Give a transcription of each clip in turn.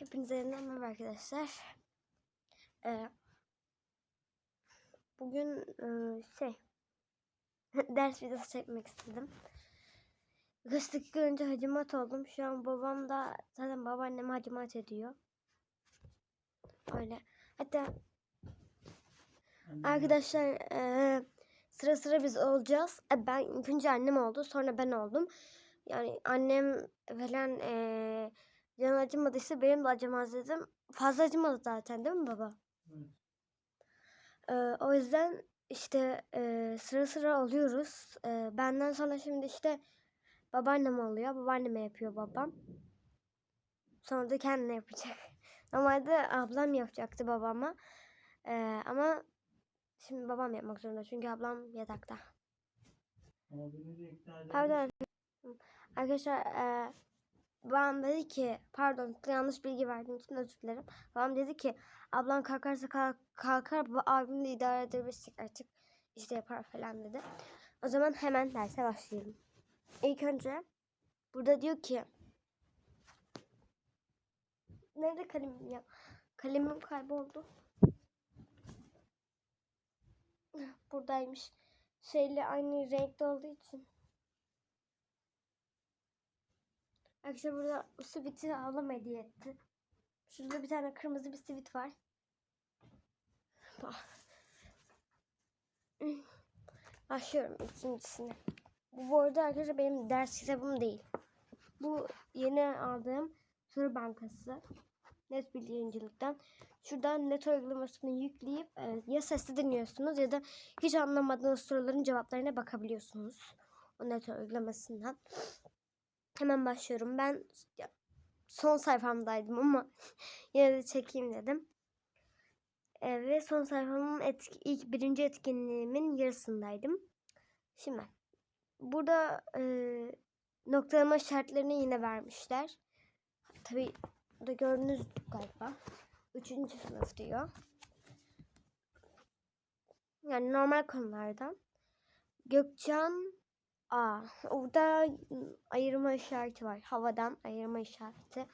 Hepinize yeniden merhaba arkadaşlar. Ee, bugün e, şey ders videosu çekmek istedim. Birkaç dakika önce hacimat oldum. Şu an babam da zaten babaannem hacimat ediyor. Öyle. Hatta arkadaşlar e, sıra sıra biz olacağız. E, ben ilk önce annem oldu. Sonra ben oldum. Yani annem falan e, Can acımadıysa benim de acımaz dedim. Fazla acımadı zaten değil mi baba? Evet. Ee, o yüzden işte e, sıra sıra oluyoruz. Ee, benden sonra şimdi işte babaannem oluyor. Babaanneme yapıyor babam. Sonra da kendine yapacak. Normalde ablam yapacaktı babama. Ee, ama şimdi babam yapmak zorunda. Çünkü ablam yatakta. Pardon. Arkadaşlar e, babam dedi ki pardon yanlış bilgi verdiğim için özür dilerim. Babam dedi ki ablan kalkarsa kalk, kalkar abim de idare edebilirsin artık işte yapar falan dedi. O zaman hemen derse başlayalım. İlk önce burada diyor ki Nerede kalemim ya? Kalemim kayboldu. Buradaymış. Şeyle aynı renkte olduğu için. Arkadaşlar burada bu siviti ablam hediye etti. Şurada bir tane kırmızı bir sivit var. Bak. Başlıyorum ikincisine. Bu, bu arada arkadaşlar benim ders kitabım değil. Bu yeni aldığım soru bankası. Net birincilikten. Şuradan net uygulamasını yükleyip e, ya sesli dinliyorsunuz ya da hiç anlamadığınız soruların cevaplarına bakabiliyorsunuz. O net uygulamasından. Hemen başlıyorum. Ben son sayfamdaydım ama yine de çekeyim dedim. E, ve son sayfamın etki, ilk birinci etkinliğimin yarısındaydım. Şimdi burada e, noktalama şartlarını yine vermişler. Tabi da gördünüz galiba. Üçüncü sınıf diyor. Yani normal konulardan. Gökçen A. Orada ayırma işareti var. Havadan ayırma işareti.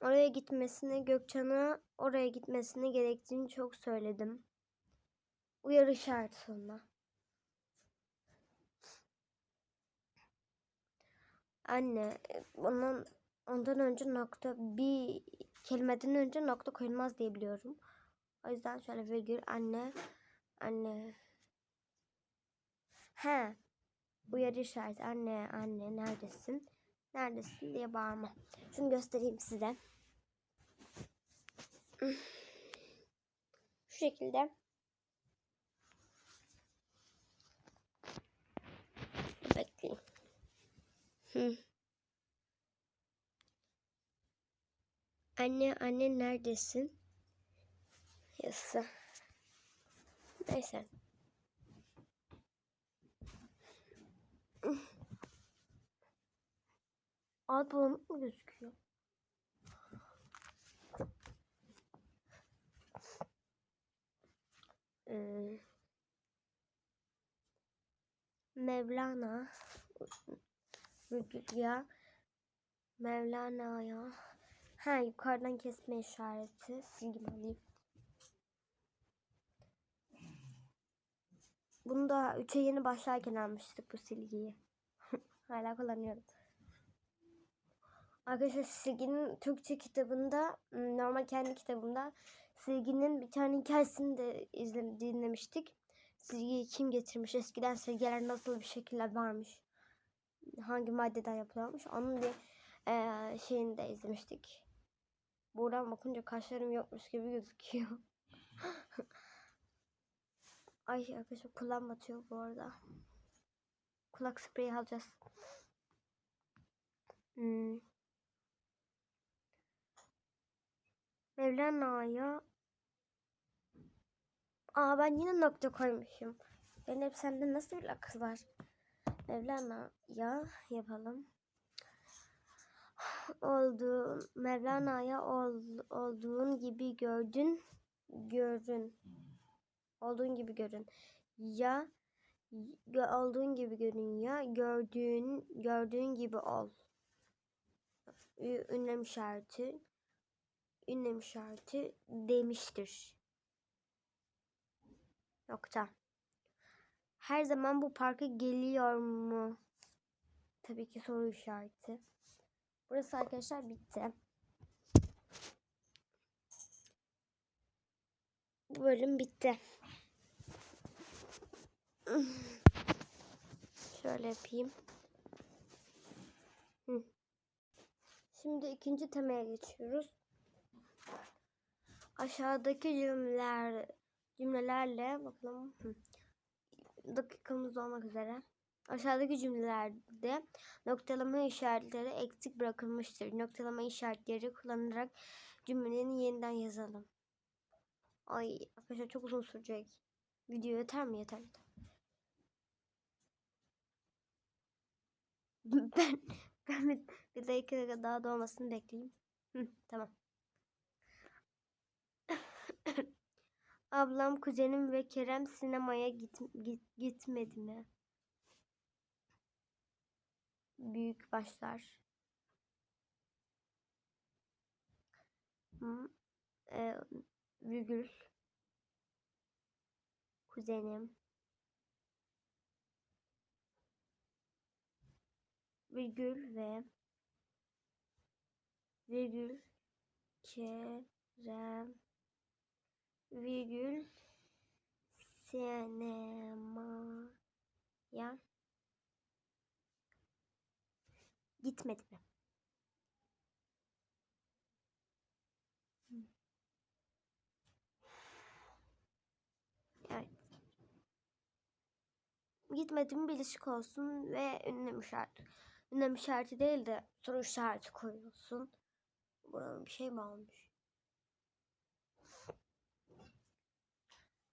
Oraya gitmesini, Gökçen'e oraya gitmesini gerektiğini çok söyledim. Uyarı işareti sonuna. Anne, ondan, ondan önce nokta bir kelimeden önce nokta koyulmaz diye biliyorum. O yüzden şöyle virgül anne, anne, He. Uyarı işareti. Anne, anne neredesin? Neredesin diye bağırma. Şunu göstereyim size. Şu şekilde. Bekleyin. Anne, anne neredesin? Yasa. Neyse. Alt bulanık mı gözüküyor? Ee, Mevlana ya ha yukarıdan kesme işareti silgimi alayım bunu da 3'e yeni başlarken almıştık bu silgiyi hala kullanıyorum Arkadaşlar Silgi'nin Türkçe kitabında normal kendi kitabımda Silgi'nin bir tane hikayesini de izle, dinlemiştik. Silgi'yi kim getirmiş? Eskiden silgiler nasıl bir şekilde varmış? Hangi maddeden yapılıyormuş? Onun bir e, şeyini de izlemiştik. Buradan bakınca kaşlarım yokmuş gibi gözüküyor. Ay arkadaşlar kulağım batıyor bu arada. Kulak spreyi alacağız. Hmm. Mevlana'ya Aa ben yine nokta koymuşum. Benim hep sende nasıl bir akıl var? Mevlana'ya yapalım. Oldu Mevlana'ya ol, olduğun gibi gördün görün. Olduğun gibi görün. Ya olduğun gibi görün ya gördüğün gördüğün gibi ol. ünlem işareti ünlem işareti demiştir. Nokta. Her zaman bu parka geliyor mu? Tabii ki soru işareti. Burası arkadaşlar bitti. Bu bölüm bitti. Şöyle yapayım. Şimdi ikinci temaya geçiyoruz. Aşağıdaki cümleler cümlelerle bakalım. Dakikamız olmak üzere. Aşağıdaki cümlelerde noktalama işaretleri eksik bırakılmıştır. Noktalama işaretleri kullanarak cümlenin yeniden yazalım. Ay arkadaşlar çok uzun sürecek. Video yeter mi? Yeter yeter. Ben ben bir, bir dakika daha dolmasını bekleyeyim. Hı, tamam. Ablam, kuzenim ve Kerem sinemaya git, git, gitmedi mi? Büyük başlar. Hı, e, virgül. Kuzenim. Virgül ve virgül Kerem virgül sinemaya gitmedi mi? Evet. Gitmedi mi bilişik olsun ve ünlem işareti. Ünlem işareti değil de soru işareti koyuyorsun. Buranın bir şey mi olmuş?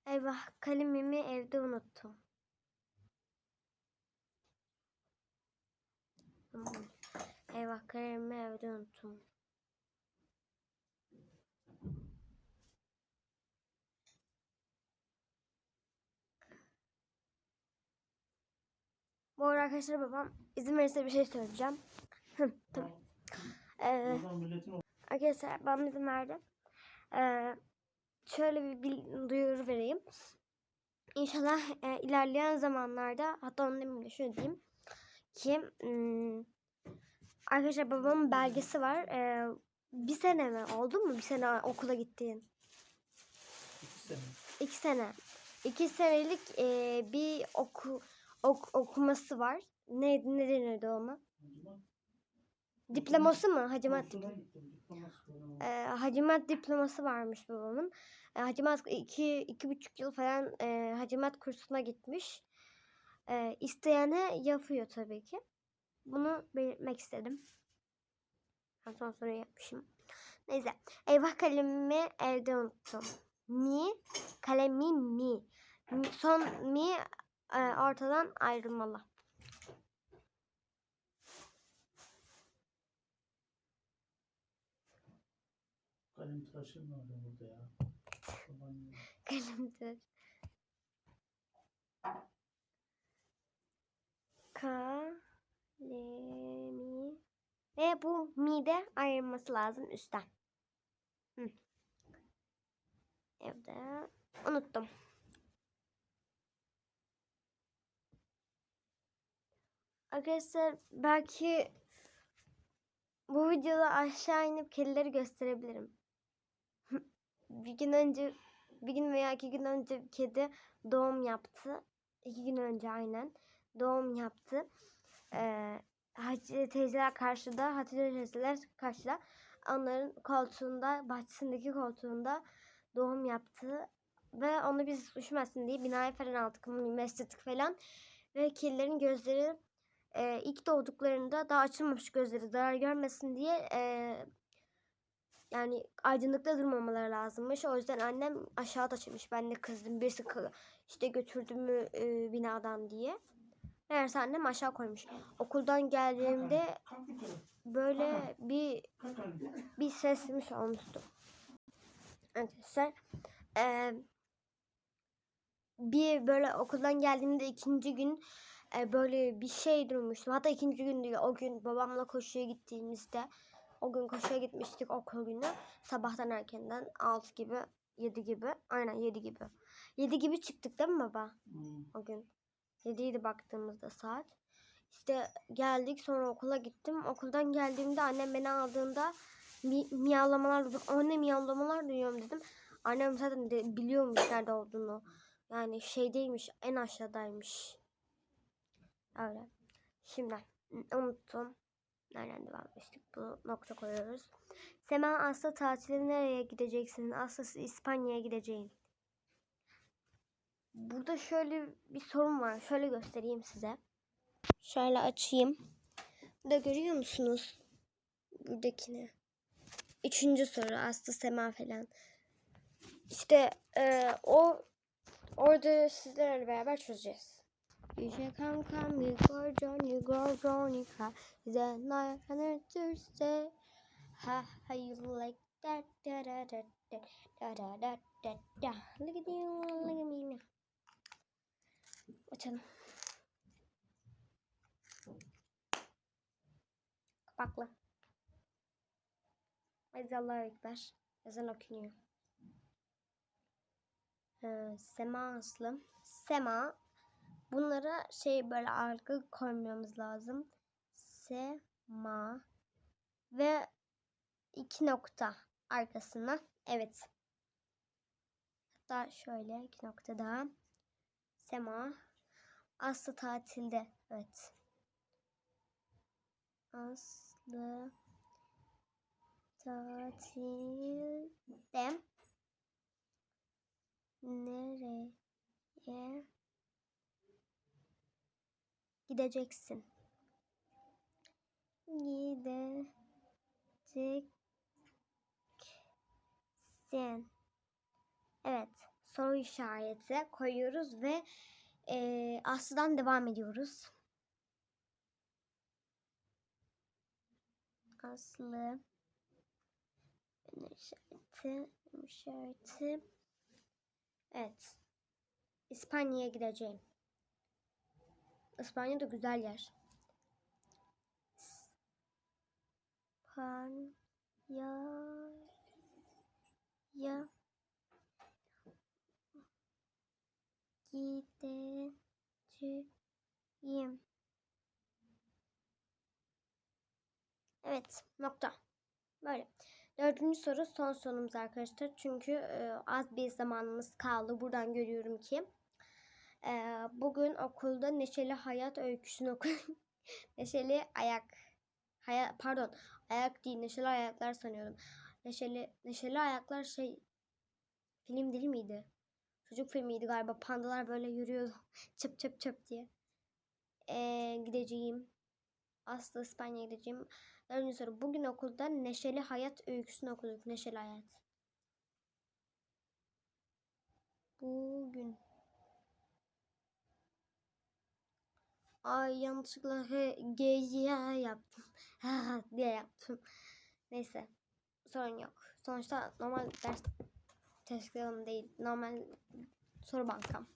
Eyvah kalemimi evde unuttum. Eyvah kalemimi evde unuttum. Bu arada arkadaşlar babam izin verirse bir şey söyleyeceğim. Hı, tamam. Ee, Arkadaşlar babam izin verdi. Ee, şöyle bir bil- duyuru vereyim. İnşallah e, ilerleyen zamanlarda hatta onu demeyeyim de şunu diyeyim ki hmm, arkadaşlar babamın belgesi var. Ee, bir sene mi oldu mu bir sene okula gittiğin? iki sene. İki sene. İki senelik e, bir oku, ok- okuması var. Ne, ne denirdi ona? Diploması mı? Hacimat. Diploması e, hacimat diploması varmış babamın. E, hacimat iki, iki buçuk yıl falan e, hacimat kursuna gitmiş. E, isteyene yapıyor tabii ki. Bunu belirtmek istedim. Ben son soruyu yapmışım. Neyse. Eyvah kalemimi evde unuttum. Mi, kalemi mi. Mi- Son mi ortadan ayrılmalı. Kalem tıraşın vardı burada ya. Ya. Kalemdir. Kalemi. Ve bu mide ayrılması lazım üstten. Hı. Evde unuttum. Arkadaşlar belki bu videoda aşağı inip kedileri gösterebilirim. bir gün önce bir gün veya iki gün önce bir kedi doğum yaptı. İki gün önce aynen doğum yaptı. Ee, Hatice teyzeler karşıda, Hatice teyzeler karşıda. Onların koltuğunda, bahçesindeki koltuğunda doğum yaptı. Ve onu biz üşümesin diye binaya falan aldık. Mescitlik falan. Ve kedilerin gözleri e, ilk doğduklarında daha açılmamış gözleri zarar görmesin diye e, yani aydınlıkta durmamaları lazımmış. O yüzden annem aşağı taşımış. Ben de kızdım. Birisi kı- işte götürdü mü e, binadan diye. Meğerse annem aşağı koymuş. Okuldan geldiğimde böyle bir bir sesmiş olmuştu. Arkadaşlar eee, bir böyle okuldan geldiğimde ikinci gün e, böyle bir şey duymuştum. Hatta ikinci gün değil. O gün babamla koşuya gittiğimizde o gün koşuya gitmiştik okul günü. Sabahtan erkenden 6 gibi 7 gibi. Aynen 7 gibi. 7 gibi çıktık değil mi baba? Hmm. o gün. 7'ydi baktığımızda saat. İşte geldik sonra okula gittim. Okuldan geldiğimde annem beni aldığında mi, miyavlamalar duydum. Anne miyavlamalar duyuyorum dedim. Annem zaten de biliyormuş nerede olduğunu. Yani şeydeymiş en aşağıdaymış. Öyle. Şimdi unuttum. Nereden devam etmiştik? Bu nokta koyuyoruz. Sema Aslı tatile nereye gideceksin? Aslı İspanya'ya gideceğim. Burada şöyle bir sorun var. Şöyle göstereyim size. Şöyle açayım. Burada görüyor musunuz? Buradakini. Üçüncü soru. Aslı Sema falan. İşte e, o orada sizlerle beraber çözeceğiz. İşe kankam yukarı Johnny go Johnny ka Then I can Tuesday Ha ha you like that da da da da da da da da da Look at you look at me now Açalım. Kapaklı. Hadi Allah'a ekber. Ee, Sema. Sema. Bunlara şey böyle arka koymamız lazım. Sema. Ve iki nokta arkasına. Evet. Hatta şöyle iki nokta daha. Sema. Aslı tatilde. Evet. Aslı tatilde nereye gideceksin? Gideceksin. Evet. Soru işareti koyuyoruz ve e, Aslı'dan devam ediyoruz. Aslı işareti, işareti. Evet. İspanya'ya gideceğim. İspanya da güzel yer. İspanya ya gideceğim. Evet, nokta. Böyle. Dördüncü soru son sorumuz arkadaşlar. Çünkü e, az bir zamanımız kaldı. Buradan görüyorum ki. E, bugün okulda Neşeli Hayat öyküsünü okudum. neşeli Ayak. Hayat, pardon. Ayak değil. Neşeli Ayaklar sanıyordum. Neşeli, Neşeli Ayaklar şey film değil miydi? Çocuk filmiydi galiba. Pandalar böyle yürüyordu. çıp çıp çıp diye. E, gideceğim. Aslı İspanya'ya gideceğim. Dördüncü soru. Bugün okulda Neşeli Hayat öyküsünü okuduk. Neşeli Hayat. Bugün. Ay yanlışlıkla H, G, Y yaptım. Ha diye yaptım. Neyse. Sorun yok. Sonuçta normal ders testlerim değil. Normal soru bankam.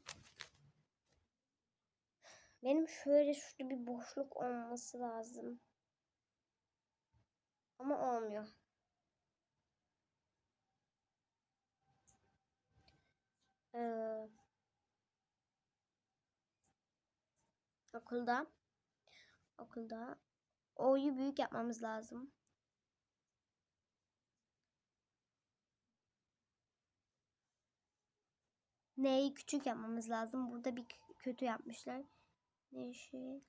Benim şöyle şurada bir boşluk olması lazım. Ama olmuyor. Ee, okulda okulda O'yu büyük yapmamız lazım. N'yi küçük yapmamız lazım. Burada bir kötü yapmışlar. Neşeli.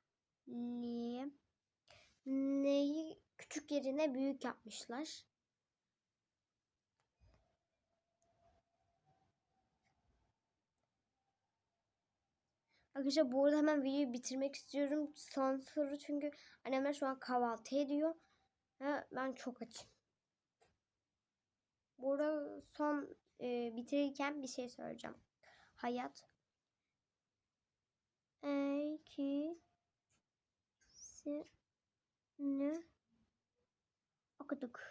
Neyi küçük yerine büyük yapmışlar. Arkadaşlar bu arada hemen videoyu bitirmek istiyorum. Son soru çünkü annemler şu an kahvaltı ediyor. Ve ben çok açım. Bu arada son e, bitirirken bir şey söyleyeceğim. Hayat. Öyküsünü okuduk.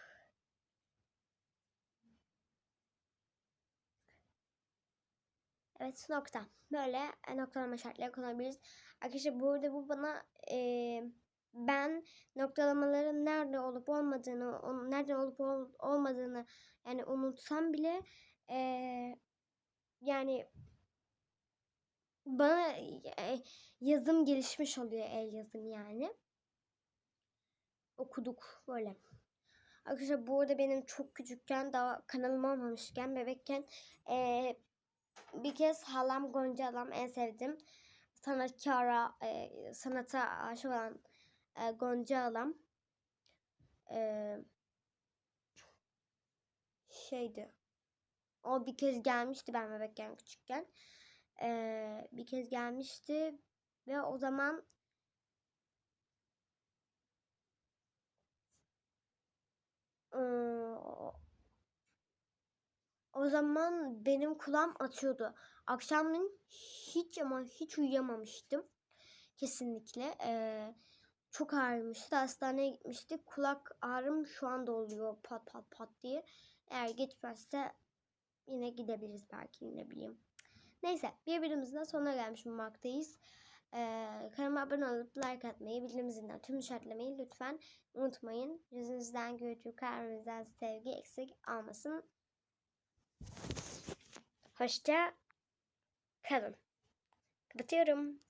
Evet nokta. Böyle e, noktalama şartları kullanabiliriz. Arkadaşlar burada bu bana e, ben noktalamaların nerede olup olmadığını, onun nereden olup ol- olmadığını yani unutsam bile e, yani bana e, yazım gelişmiş oluyor el yazım yani. Okuduk böyle. Arkadaşlar bu arada benim çok küçükken daha kanalım olmamışken bebekken eee, bir kez halam Gonca halam en sevdim. Sanatkara, eee, sanata aşık olan eee, Gonca halam eee, şeydi. O bir kez gelmişti ben bebekken küçükken. Eee, bir kez gelmişti ve o zaman eee, o zaman benim kulağım atıyordu. Akşamleyin hiç ama hiç uyuyamamıştım. Kesinlikle. Eee, çok ağrımıştı. Hastaneye gitmiştik. Kulak ağrım şu anda oluyor pat pat pat diye. Eğer geçmezse yine gidebiliriz belki ne bileyim. Neyse bir videomuzun da sonuna gelmiş bulunmaktayız. Ee, kanalıma abone olup like atmayı, bildirim zilinden tüm işaretlemeyi lütfen unutmayın. Yüzünüzden, gürültü, kalbinizden sevgi eksik almasın. Hoşça kalın. Kapatıyorum.